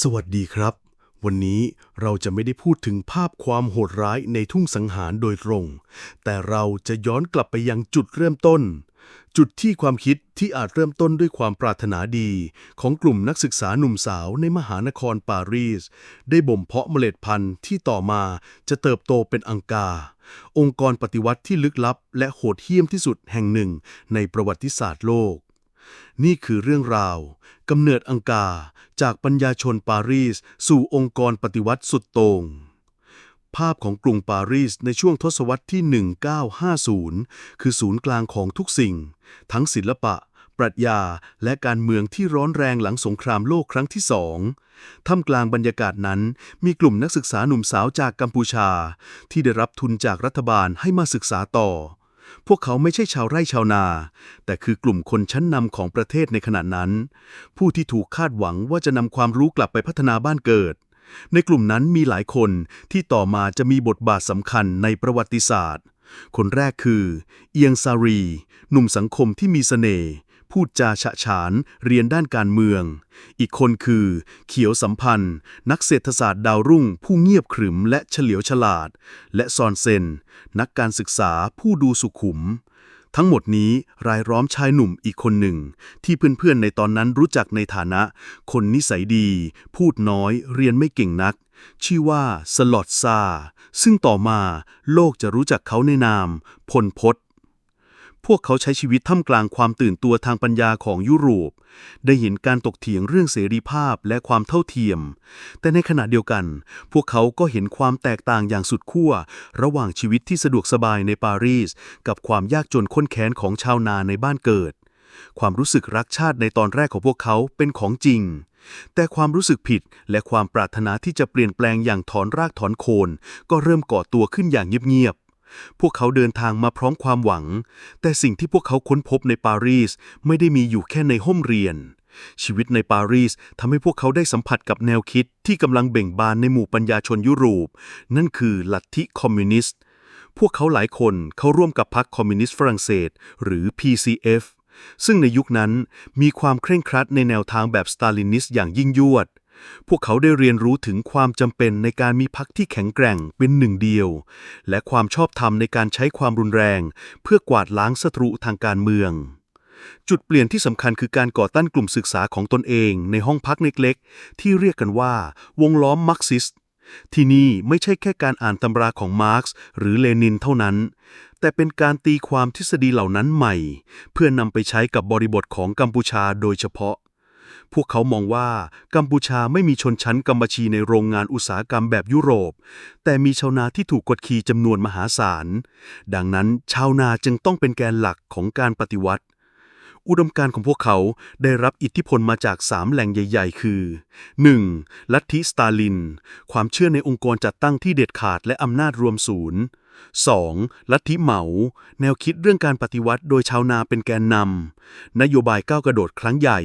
สวัสดีครับ วันนี้เราจะไม่ได้พูดถึงภาพความโหดร้ายในทุ่งสังหารโดยตรง แต่เราจะย้อนกลับไปยังจุดเริ่มต้น จุดที่ความคิดที่อาจเริ่มต้นด้วยความปรารถนาดี ของกลุ่มนักศึกษาหนุ่มสาวในมหานครปารีส ได้บ่มเพาะเมล็ดพันธุ์ที่ต่อมาจะเติบโตเป็นอังกา องค์กรปฏิวัติที่ลึกลับ และโหดเหี้ยมที่สุดแห่งหนึ่งในประวัติศาสตร์โลก นี่คือเรื่องราวกำเนิดอังกาจากปัญญาชนปารีส สู่องค์กรปฏิวัติสุดโต่งภาพของกรุงปารีสในช่วงทศวรรษที่ 1950 คือศูนย์กลางของทุกสิ่ง ทั้งศิลปะ ปรัชญา และการเมืองที่ร้อนแรงหลังสงครามโลกครั้งที่สองท่ามกลางบรรยากาศนั้น มีกลุ่มนักศึกษาหนุ่มสาวจากกัมพูชา ที่ได้รับทุนจากรัฐบาลให้มาศึกษาต่อ พวกเขาไม่ใช่ชาวไร่ชาวนา แต่คือกลุ่มคนชั้นนำของประเทศในขณะนั้น ผู้ที่ถูกคาดหวังว่าจะนำความรู้กลับไปพัฒนาบ้านเกิด ในกลุ่มนั้นมีหลายคนที่ต่อมาจะมีบทบาทสำคัญในประวัติศาสตร์ คนแรกคือ เอียงซารี หนุ่มสังคมที่มีเสน่ห์ พูดจาฉะฉาน เรียนด้านการเมือง อีกคนคือ เขียวสัมพันธ์ นักเศรษฐศาสตร์ดาวรุ่ง ผู้เงียบขรึมและเฉลียวฉลาด และซอนเซน นักการศึกษาผู้ดูสุขุม ทั้งหมดนี้รายล้อมชายหนุ่มอีกคนหนึ่ง ที่เพื่อนๆในตอนนั้นรู้จักในฐานะ คนนิสัยดี พูดน้อย เรียนไม่เก่งนัก ชื่อว่าสลอดซา ซึ่งต่อมาโลกจะรู้จักเขาในนาม พลพศ พวกเขาใช้ชีวิตท่ามกลางความตื่นตัวทางปัญญาของยุโรป ได้เห็นการตกเถียงเรื่องเสรีภาพและความเท่าเทียม แต่ในขณะเดียวกัน พวกเขาก็เห็นความแตกต่างอย่างสุดขั้ว ระหว่างชีวิตที่สะดวกสบายในปารีส กับความยากจนข้นแค้นของชาวนาในบ้านเกิด ความรู้สึกรักชาติในตอนแรกของพวกเขาเป็นของจริง แต่ความรู้สึกผิดและความปรารถนาที่จะเปลี่ยนแปลงอย่างถอนรากถอนโคน ก็เริ่มก่อตัวขึ้นอย่างเงียบๆ พวกเขาเดินทางมาพร้อมความหวัง แต่สิ่งที่พวกเขาค้นพบในปารีสไม่ได้มีอยู่แค่ในห้องเรียน ชีวิตในปารีสทำให้พวกเขาได้สัมผัสกับแนวคิดที่กำลังเบ่งบานในหมู่ปัญญาชนยุโรป นั่นคือลัทธิคอมมิวนิสต์ พวกเขาหลายคนเข้าร่วมกับพรรคคอมมิวนิสต์ฝรั่งเศส หรือ PCF ซึ่งในยุคนั้นมีความเคร่งครัดในแนวทางแบบสตาลินิสต์อย่างยิ่งยวด พวกเขาได้เรียนรู้ถึงความจำเป็นในการมีพรรคที่แข็งแกร่งเป็นหนึ่งเดียว และความชอบธรรมในการใช้ความรุนแรง เพื่อกวาดล้างศัตรูทางการเมือง จุดเปลี่ยนที่สำคัญคือการก่อตั้งกลุ่มศึกษาของตนเองในห้องพักเล็กๆ ที่เรียกกันว่า วงล้อมมาร์กซิสที่นี่ไม่ใช่แค่การอ่านตำราของมาร์กซ์หรือเลนินเท่านั้น แต่เป็นการตีความทฤษฎีเหล่านั้นใหม่ เพื่อนำไปใช้กับบริบทของกัมพูชาโดยเฉพาะ พวกเขามองว่ากัมพูชาไม่มีชนชั้นกำมชีในโรงงานอุตสาหกรรมแบบยุโรป แต่มีชาวนาที่ถูกกดขี่จำนวนมหาศาล ดังนั้นชาวนาจึงต้องเป็นแกนหลักของการปฏิวัติ อุดมการณ์ของพวกเขาได้รับอิทธิพลมาจากสามแหล่งใหญ่ ๆ คือ 1. ลัทธิสตาลิน ความเชื่อในองค์กรจัดตั้งที่เด็ดขาดและอำนาจรวมศูนย์ 2. ลัทธิเหมา แนวคิดเรื่องการปฏิวัติโดยชาวนาเป็นแกนนำ นโยบายก้าวกระโดดครั้งใหญ่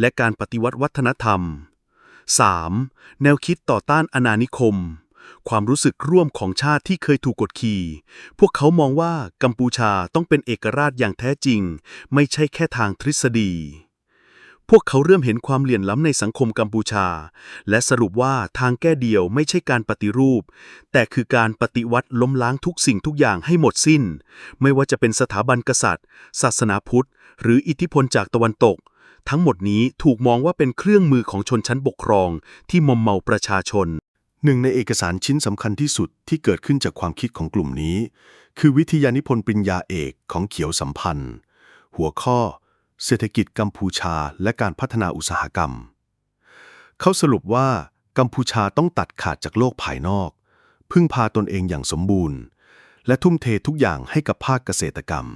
และการปฏิวัติวัฒนธรรม 3. แนวคิดต่อต้านอาณานิคม ความรู้สึกร่วมของชาติที่เคยถูกกดขี่ พวกเขามองว่ากัมพูชาต้องเป็นเอกราชอย่างแท้จริง ไม่ใช่แค่ทางทฤษฎี พวกเขาเริ่มเห็นความเหลื่ยมล้ำในสังคมกัมพูชา และสรุปว่าทางแก้เดียวไม่ใช่การปฏิรูป แต่คือการปฏิวัติล้มล้างทุกสิ่งทุกอย่างให้หมดสิ้น ไม่ว่าจะเป็นสถาบันกษัตริย์ ศาสนาพุทธ หรืออิทธิพลจากตะวันตก ทั้งหมดนี้ถูกมองว่าเป็นเครื่องมือของชนชั้นปกครอง ที่มอมเมาประชาชนหนึ่งในเอกสารชิ้นสำคัญที่สุดที่เกิดขึ้นจากความคิดของกลุ่มนี้ คือวิทยานิพนธ์ปริญญาเอกของเขียวสัมพันธ์ หัวข้อ เศรษฐกิจกัมพูชาและการพัฒนาอุตสาหกรรม เขาสรุปว่ากัมพูชาต้องตัดขาดจากโลกภายนอก พึ่งพาตนเองอย่างสมบูรณ์ และทุ่มเททุกอย่างให้กับภาคเกษตรกรรม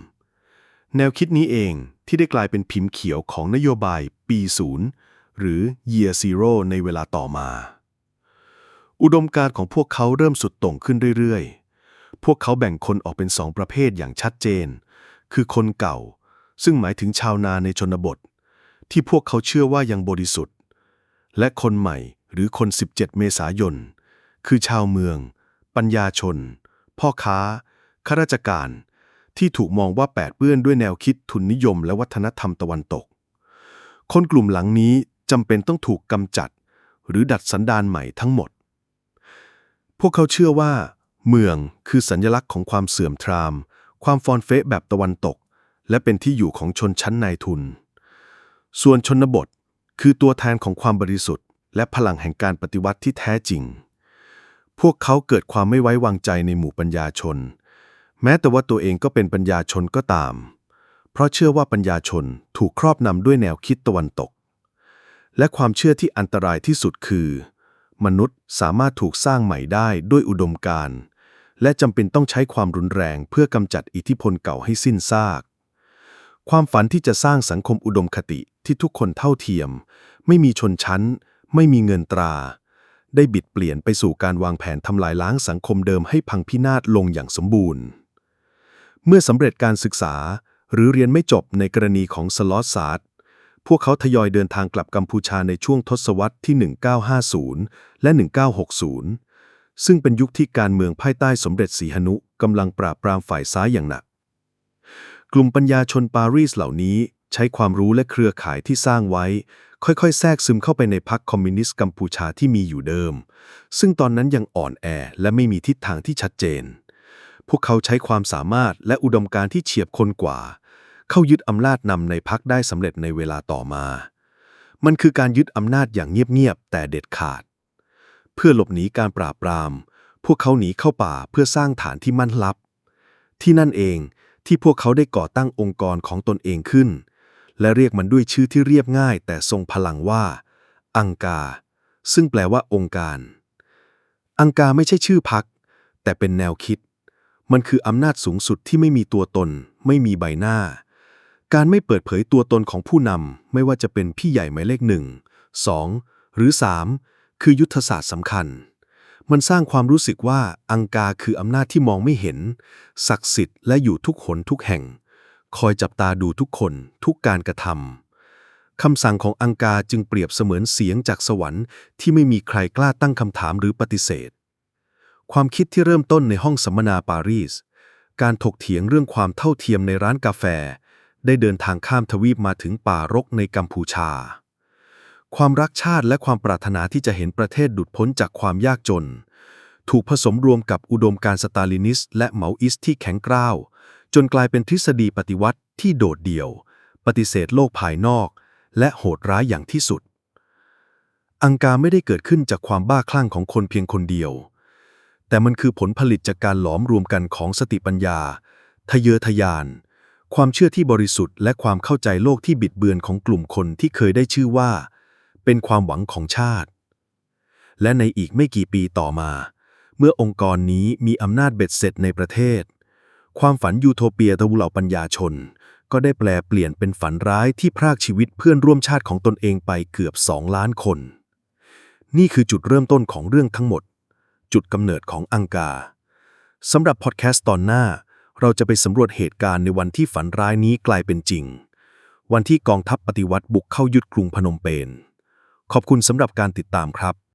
แนวคิดนี้เองที่ได้กลายเป็นพิมพ์เขียวของนโยบายปีศูนย์หรือ Year Zero ในเวลาต่อมา อุดมการณ์ของพวกเขาเริ่มสุดต่งขึ้นเรื่อยๆ พวกเขาแบ่งคนออกเป็นสองประเภทอย่างชัดเจน คือคนเก่า ซึ่งหมายถึงชาวนาในชนบท ที่พวกเขาเชื่อว่ายังบริสุทธิ์ และคนใหม่หรือคน 17 เมษายน คือชาวเมือง ปัญญาชน พ่อค้าข้าราชการ ที่ถูกมองว่าแปดเปื้อนด้วยแนวคิดทุนนิยมและวัฒนธรรมตะวันตก คนกลุ่มหลังนี้จำเป็นต้องถูกกำจัด หรือดัดสันดานใหม่ทั้งหมด พวกเขาเชื่อว่า เมืองคือสัญลักษณ์ของความเสื่อมทราม ความฟอนเฟะแบบตะวันตก และเป็นที่อยู่ของชนชั้นนายทุน ส่วนชนบทคือตัวแทนของความบริสุทธิ์ และพลังแห่งการปฏิวัติที่แท้จริง พวกเขาเกิดความไม่ไว้วางใจในหมู่ปัญญาชน แม้แต่ว่าตัวเองก็เป็นปัญญาชนก็ตาม เพราะเชื่อว่าปัญญาชนถูกครอบนำด้วยแนวคิดตะวันตก และความเชื่อที่อันตรายที่สุดคือ มนุษย์สามารถถูกสร้างใหม่ได้ด้วยอุดมการณ์และจำเป็นต้องใช้ความรุนแรงเพื่อกำจัดอิทธิพลเก่าให้สิ้นซาก ความฝันที่จะสร้างสังคมอุดมคติที่ทุกคนเท่าเทียม ไม่มีชนชั้น ไม่มีเงินตรา ได้บิดเปลี่ยนไปสู่การวางแผนทำลายล้างสังคมเดิมให้พังพินาศลงอย่างสมบูรณ์ เมื่อสำเร็จการศึกษาหรือเรียนไม่จบในกรณีของสลอตซาร์ดพวกเขาทยอยเดินทางกลับกัมพูชาในช่วงทศวรรษที่ 1950 และ 1960 ซึ่งเป็นยุคที่การเมืองภายใต้สมเด็จสีหนุกำลังปราบปรามฝ่ายซ้ายอย่างหนัก กลุ่มปัญญาชนปารีสเหล่านี้ใช้ความรู้และเครือข่ายที่สร้างไว้ ค่อยๆ แทรกซึมเข้าไปในพรรคคอมมิวนิสต์กัมพูชาที่มีอยู่เดิม ซึ่งตอนนั้นยังอ่อนแอและไม่มีทิศทางที่ชัดเจน พวกเขาใช้ความสามารถและอุดมการณ์ที่เฉียบคนกว่า เข้ายึดอำนาจนำในพรรคได้สำเร็จในเวลาต่อมา มันคือการยึดอำนาจอย่างเงียบๆแต่เด็ดขาด เพื่อหลบหนีการปราบปราม พวกเขาหนีเข้าป่าเพื่อสร้างฐานที่มั่นลับ ที่นั่นเอง ที่พวกเขาได้ก่อตั้งองค์กรของตนเองขึ้น และเรียกมันด้วยชื่อที่เรียบง่าย แต่ทรงพลังว่า อังกา ซึ่งแปลว่าองค์การ อังกาไม่ใช่ชื่อพัก แต่เป็นแนวคิด มันคืออำนาจสูงสุดที่ไม่มีตัวตน ไม่มีใบหน้า การไม่เปิดเผยตัวตนของผู้นำไม่ว่าจะเป็นพี่ใหญ่หมายเลขหนึ่งสองหรือสามคือยุทธศาสตร์สำคัญ มันสร้างความรู้สึกว่าอังกาคืออำนาจที่มองไม่เห็น ศักดิ์สิทธิ์และอยู่ทุกหนทุกแห่ง คอยจับตาดูทุกคนทุกการกระทำคำสั่งของอังกาจึงเปรียบเสมือนเสียงจากสวรรค์ที่ไม่มีใครกล้าตั้งคำถามหรือปฏิเสธ ความคิดที่เริ่มต้นในห้องสัมมนาปารีส การถกเถียงเรื่องความเท่าเทียมในร้านกาแฟ ได้เดินทางข้ามทวีปมาถึงป่ารกในกัมพูชา ความรักชาติและความปรารถนาที่จะเห็นประเทศดุดพ้นจากความยากจน ถูกผสมรวมกับอุดมการ์สตาลินิสและเหมาอิสที่แข็งกร้าว จนกลายเป็นทฤษฎีปฏิวัติที่โดดเดี่ยว ปฏิเสธโลกภายนอก และโหดร้ายอย่างที่สุด อังกาไม่ได้เกิดขึ้นจากความบ้าคลั่งของคนเพียงคนเดียว แต่มันคือผลผลิตจากการหลอมรวมกันของสติปัญญา ทะเยอทะยานความเชื่อที่บริสุทธิ์และความเข้าใจโลกที่บิดเบือนของกลุ่มคนที่เคยได้ชื่อว่า เป็นความหวังของชาติ และในอีกไม่กี่ปีต่อมา เมื่อองค์กรนี้มีอำนาจเบ็ดเสร็จในประเทศ ความฝันยูโทเปียตะวุเหล่าปัญญาชน ก็ได้แปลเปลี่ยนเป็นฝันร้ายที่พรากชีวิตเพื่อนร่วมชาติของตนเองไปเกือบสองล้านคน นี่คือจุดเริ่มต้นของเรื่องทั้งหมด จุดกำเนิดของอังกาสำหรับพอดแคสต์ตอนหน้า เราจะไปสำรวจเหตุการณ์ในวันที่ฝันร้ายนี้กลายเป็นจริง วันที่กองทัพปฏิวัติบุกเข้ายึดกรุงพนมเปญ ขอบคุณสำหรับการติดตามครับ